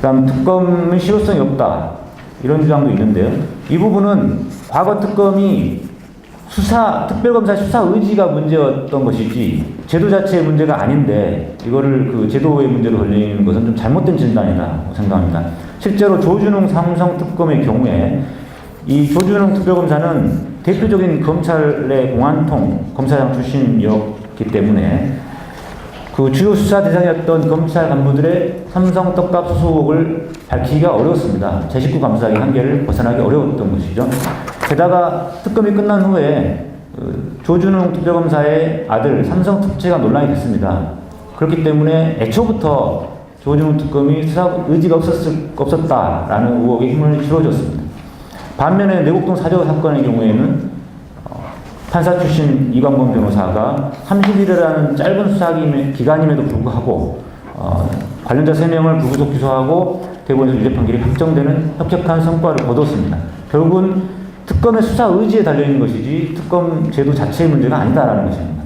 그다음 특검은 실효성이 없다 이런 주장도 있는데요. 이 부분은 과거 특검이 수사 특별검사 수사 의지가 문제였던 것이지 제도 자체의 문제가 아닌데 이거를 그 제도의 문제로 걸리는 것은 좀 잘못된 진단이라고 생각합니다. 실제로 조준웅 삼성 특검의 경우에 이 조준웅 특별검사는 대표적인 검찰의 공안통 검사장 출신이었기 때문에 그 주요 수사 대상이었던 검찰 간부들의 삼성 떡밥 의혹을 밝히기가 어려웠습니다. 제 식구 감사의 한계를 벗어나기 어려웠던 것이죠. 게다가 특검이 끝난 후에 그 조준웅 특별검사의 아들 삼성 특채가 논란이 됐습니다. 그렇기 때문에 애초부터 조준웅 특검이 수사 의지가 없었을, 없었다라는 의혹에 힘을 실어줬습니다. 반면에 내곡동 사저 사건의 경우에는 어, 판사 출신 이광범 변호사가 30일이라는 짧은 수사 기- 기간임에도 불구하고 어, 관련자 3명을 불구속 기소하고 대법원에서 유죄 판결이 확정되는 혁혁한 성과를 거뒀습니다. 결국은 특검의 수사 의지에 달려있는 것이지 특검 제도 자체의 문제가 아니다라는 것입니다.